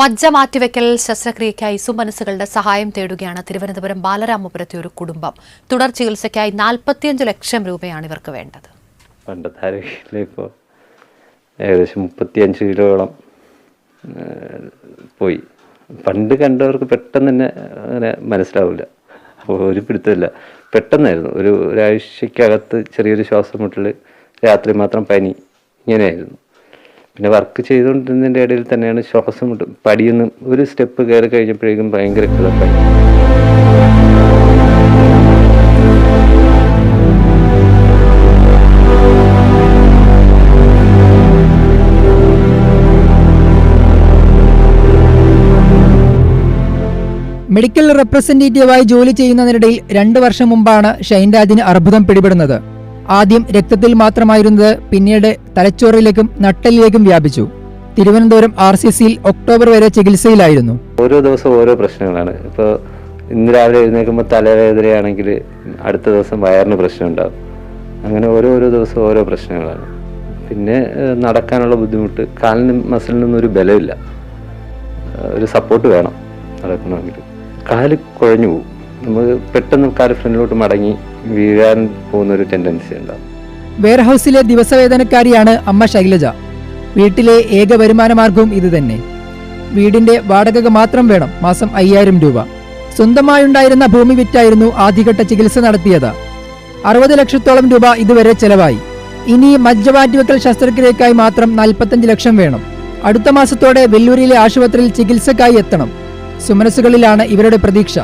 മജ്ജ മാറ്റിവെക്കൽ ശസ്ത്രക്രിയയ്ക്കായി സുമനസ്സുകളുടെ സഹായം തേടുകയാണ് തിരുവനന്തപുരം ബാലരാമപുരത്തെ ഒരു കുടുംബം. തുടർ ചികിത്സയ്ക്കായി നാൽപ്പത്തിയഞ്ച് ലക്ഷം രൂപയാണ് ഇവർക്ക് വേണ്ടത്. പണ്ടത്തെ ഇപ്പോൾ ഏകദേശം മുപ്പത്തിയഞ്ച് കിലോളം പോയി. പണ്ട് കണ്ടവർക്ക് പെട്ടെന്ന് തന്നെ അങ്ങനെ മനസ്സിലാവില്ല അപ്പോൾ ഒരു പിടുത്തമില്ല. പെട്ടെന്നായിരുന്നു. ഒരു ഒരാഴ്ചക്കകത്ത് ചെറിയൊരു ശ്വാസം മുട്ടൽ രാത്രി മാത്രം പനി ഇങ്ങനെയായിരുന്നു. പിന്നെ വർക്ക് ചെയ്തുകൊണ്ടിരുന്നതിന്റെ ഇടയിൽ തന്നെയാണ് ശ്വാസം പടിയൊന്നും ഒരു സ്റ്റെപ്പ് കയറി കഴിഞ്ഞപ്പോഴേക്കും ഭയങ്കര കിളപ്പായി. മെഡിക്കൽ റെപ്രസെന്റേറ്റീവായി ജോലി ചെയ്യുന്നതിനിടയിൽ രണ്ട് വർഷം മുമ്പാണ് ഷൈൻരാജിന് അർബുദം പിടിപെടുന്നത്. ആദ്യം രക്തത്തിൽ മാത്രമായിരുന്നത് പിന്നീട് തലച്ചോറിലേക്കും നട്ടലിലേക്കും വ്യാപിച്ചു. തിരുവനന്തപുരം ആർ സി സിയിൽ ഒക്ടോബർ വരെ ചികിത്സയിലായിരുന്നു. ഓരോ ദിവസം ഓരോ പ്രശ്നങ്ങളാണ്. ഇപ്പോൾ ഇന്ന് രാവിലെ എഴുന്നേൽക്കുമ്പോൾ തലവേദനയാണെങ്കിൽ അടുത്ത ദിവസം വയറിന് പ്രശ്നം ഉണ്ടാകും അങ്ങനെ ഓരോരോ ദിവസം ഓരോ പ്രശ്നങ്ങളാണ്. പിന്നെ നടക്കാനുള്ള ബുദ്ധിമുട്ട് കാലിനും മസിലിനൊന്നും ഒരു ബലമില്ല. ഒരു സപ്പോർട്ട് വേണം നടക്കണമെങ്കിൽ. കാൽ കുഴഞ്ഞു പോകും. നമുക്ക് പെട്ടെന്ന് കാൽ ഫ്രണ്ടിലോട്ട് മടങ്ങി വീഴാൻ പോകുന്ന ഒരു ടെൻഡൻസി ഉണ്ടാവും. വെയർഹൌസിലെ ദിവസവേതനക്കാരിയാണ് അമ്മ ശൈലജ. വീട്ടിലെ ഏക വരുമാനമാർഗവും ഇതുതന്നെ വീടിന്റെ വാടക മാത്രം വേണം മാസം അയ്യായിരം രൂപ. സ്വന്തമായുണ്ടായിരുന്ന ഭൂമി വിറ്റായിരുന്നു ആദ്യഘട്ട ചികിത്സ നടത്തിയത്. അറുപത് ലക്ഷത്തോളം രൂപ ഇതുവരെ ചെലവായി. ഇനി മജ്ജമാറ്റിവെക്കൽ ശസ്ത്രക്രിയക്കായി മാത്രം നാൽപ്പത്തഞ്ച് ലക്ഷം വേണം. അടുത്ത മാസത്തോടെ വെല്ലൂരിലെ ആശുപത്രിയിൽ ചികിത്സക്കായി എത്തണം. സുമനസുകളിലാണ് ഇവരുടെ പ്രതീക്ഷ.